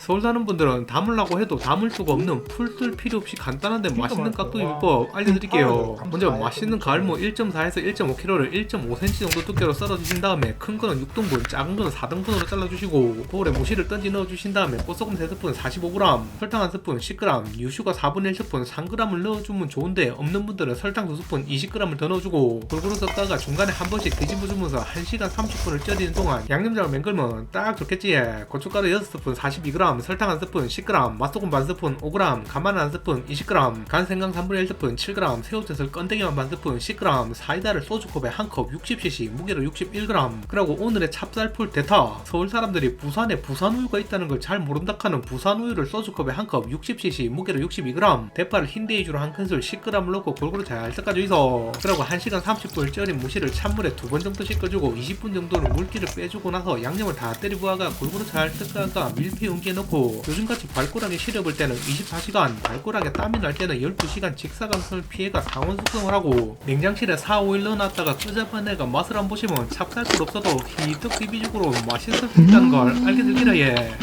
서울 사는 분들은 담으려고 해도 담을 수가 없는 풀들 필요 없이 간단한데 맛있는 깍두기 비법 알려드릴게요. 먼저 맛있는 가을무 1.4에서 1.5kg를 1.5cm 정도 두께로 썰어 주신 다음에 큰 거는 6등분, 작은 거는 4등분으로 잘라 주시고 거울에 무시를 던지 넣어 주신 다음에 꽃소금 3스푼 45g, 설탕 1스푼 10g, 유슈가 4분의 1스푼 3g을 넣어주면 좋은데 없는 분들은 설탕 2스푼 20g을 더 넣어주고 골고루 섞다가 중간에 한 번씩 뒤집어 주면서 1시간 30분을 쪄리는 동안 양념장을 맹글면 딱 좋겠지. 고춧가루 6스푼 42g, 설탕 1스푼 10g, 맛소금 반 스푼 5g, 간마늘 1스푼 20g, 간 생강 3분의 1스푼 7g, 새우젓을 건더기만 반 스푼 10g, 사이다를 소주컵에 한 컵 60cc, 무게로 61g. 그리고 오늘의 찹쌀풀 대타. 서울 사람들이 부산에 부산우유가 있다는 걸 잘 모른다카는 부산우유를 소주컵에 한 컵 60cc, 무게로 62g, 대파를 흰 데이지로 한 큰술 10g을 넣고 골고루 잘 있어. 그리고 1시간 30분 쪄린 무시를 찬물에 두 번 정도 씻겨주고 20분 정도는 물기를 빼주고 나서 양념을 다 때려 부어가 골고루 잘 섞어가 밀폐 용기에 넣고 요즘같이 발꼬락에 시려볼 때는 24시간, 발꼬락에 땀이 날 때는 12시간 직사광선을 피해가 상온 숙성을 하고 냉장실에 4, 5일 넣어놨다가 끄잡아내가 맛을 안 보시면 찹쌀풀 없어도 희떡 비비죽으로 맛있을 수 있다는 걸 알게 되기라 예.